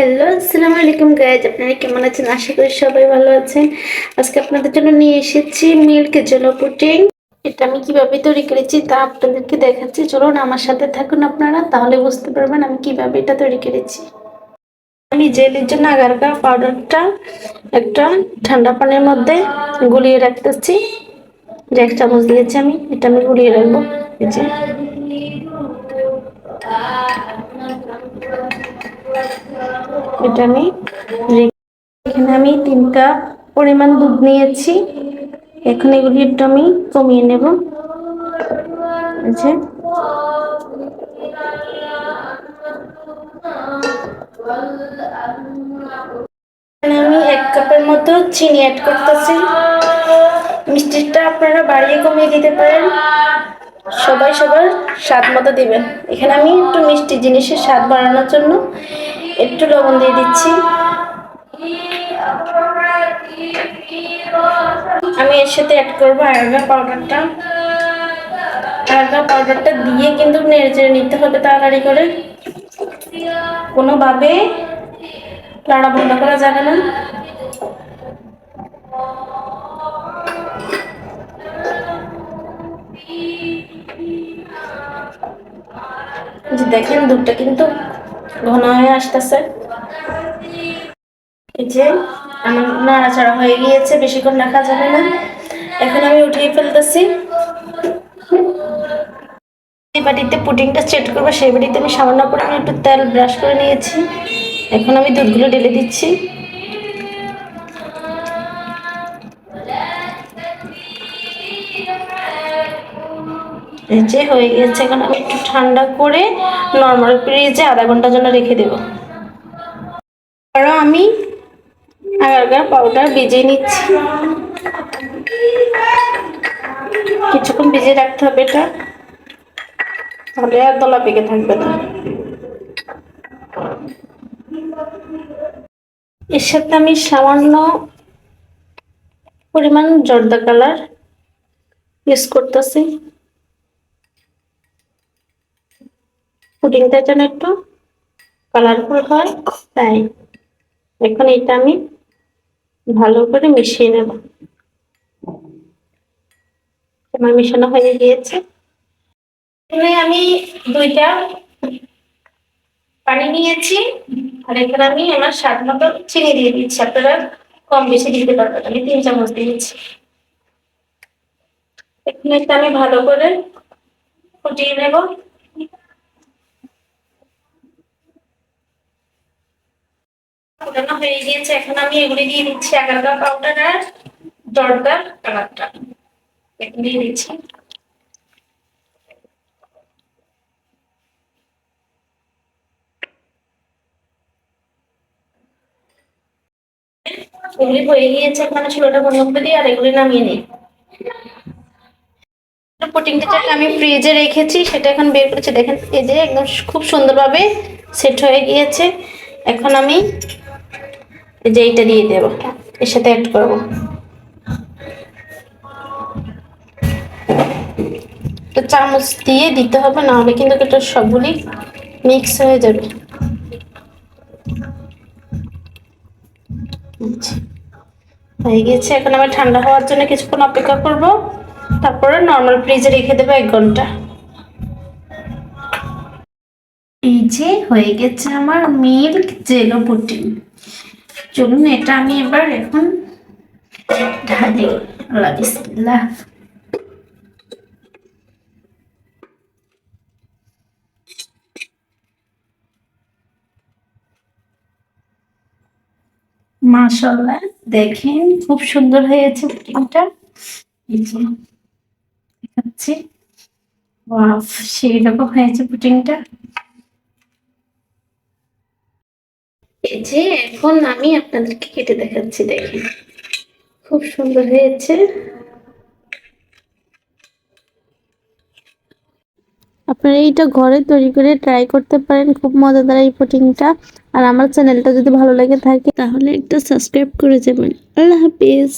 Hello, আসসালামু আলাইকুম guys আপনারা কেমন আছেন? আশা করি সবাই ভালো আছেন। আজকে আপনাদের জন্য নিয়ে এসেছি মিল্ক জেলো পুটিং এটা আমি কীভাবে তৈরি করেছি তা আপনাদেরকে দেখাচ্ছি। চলুন আমার সাথে থাকুন আপনারা, তাহলে বুঝতে পারবেন আমি কীভাবে এটা তৈরি করেছি। আমি জেলের জন্য আগারকার পাউডারটা একটা ঠান্ডা পানির মধ্যে গুলিয়ে রাখতেছি। যে এক চামচ দিয়েছি আমি, এটা আমি গুলিয়ে রাখব। এই যে। এটা আমি এখানে আমি তিন কাপ পরিমাণ দুধ নিয়েছি। এখন এগুলি একটু আমি কমিয়ে নেব। যে। আমি এক কাপের মতো চিনি অ্যাড করতেছি। মিষ্টিটা আপনারা বাড়িয়ে কমিয়ে দিতে পারেন। সবাই সবার স্বাদ মতো দিবেন। এখানে আমি একটু মিষ্টি জিনিসের স্বাদ বাড়ানোর জন্য একটু লবণ দিয়ে দিচ্ছি। আমি এর সাথে অ্যাড করব আয়োগা পাউডারটা আয়োগা পাউডারটা দিয়ে কিন্তু নেড়ে নিতে হবে তাড়াতাড়ি করে। কোনোভাবে লাড়া বন্ধ করা যাবে না। দেখেন দুধটা কিন্তু ঘন হয়ে আসতেছে। এই যে আমার নাড়াচাড়া হয়ে গিয়েছে, বেশিক্ষণ রাখা যাবে না। এখন আমি উঠিয়ে ফেলতেছি। যে বাটিতে পুডিংটা সেট করব, সেই বাটিতে আমি সামান্য পরিমাণে একটু তেল ব্রাশ করে নিয়েছি। এখন আমি দুধগুলো ঢেলে দিচ্ছি। যে হয়ে গেছে এখন আমি একটু ঠান্ডা করে নর্মাল ফ্রিজে আধা ঘণ্টার জন্য রেখে দেব। আরও আমি আগার পাউডার ভিজিয়ে নিচ্ছি। কিছুক্ষণ ভিজিয়ে রাখতে হবে এটা। তাহলে আর দলা পেকে থাকবে না। এর সাথে আমি সামান্য পরিমাণ জর্দা কালার ইউজ করতেছি। পুডিংটা যেন একটু কালারফুল হয়, তাই এখন এটা আমি ভালো করে মিশিয়ে নেব। আমার মিশানো হয়ে গিয়েছে। এখানে আমি দুইটা পানি নিয়েছি, আর এখানে আমি আমার স্বাদ মতো চিনি দিয়ে দিচ্ছি। আপনারা কম বেশি দিতে পারবেন, আমি তিন চামচ দিয়েছি। এখানে আমি ভালো করে ফুটিয়ে নেব। ফোটানো হয়ে গিয়েছে। এখন আমি এগুলি দিয়ে দিচ্ছি এগারোটা পাউডার আর দরকার কালারটা দিয়ে দিচ্ছি। এগুলি হয়ে গিয়েছে এখানে ষোলোটা বন্ধ করে দিই আর এগুলি নামিয়ে নিই। আমি ফ্রিজে রেখেছি, সেটা এখন বের করেছি। দেখেন, এই যে একদম খুব সুন্দরভাবে সেট হয়ে গিয়েছে। এখন আমি এই যে এইটা দিয়ে দেব। এর সাথে অ্যাড করব। তো চামচ দিয়ে দিতে হবে না হলে কিন্তু এটা সবগুলি মিক্স হয়ে যাবে। আচ্ছা। হয়ে গেছে। এখন আমি ঠান্ডা হওয়ার জন্য কিছুক্ষণ অপেক্ষা করব। তারপরে নর্মাল ফ্রিজে রেখে দেবো এক ঘণ্টা। এই যে হয়ে গেছে আমার মিল্ক জেলো পুটিং চলুন, এটা আমি এবার এখন ঢালি আল্লাহ বিসমিল্লাহ মাশাল্লাহ দেখেন খুব সুন্দর হয়েছে পুটিংটা দেখাচ্ছি। সেই রকম হয়েছে পুটিংটা যে এখন আমি আপনাদেরকে কেটে দেখাচ্ছি, দেখেন। খুব সুন্দর হয়েছে। আপনারা এইটা ঘরে তৈরি করে ট্রাই করতে পারেন, খুব মজাদার এই পুটিংটা। আর আমার চ্যানেলটা যদি ভালো লাগে থাকে, তাহলে একটা সাবস্ক্রাইব করে যাবেন। আল্লাহ হাফিজ।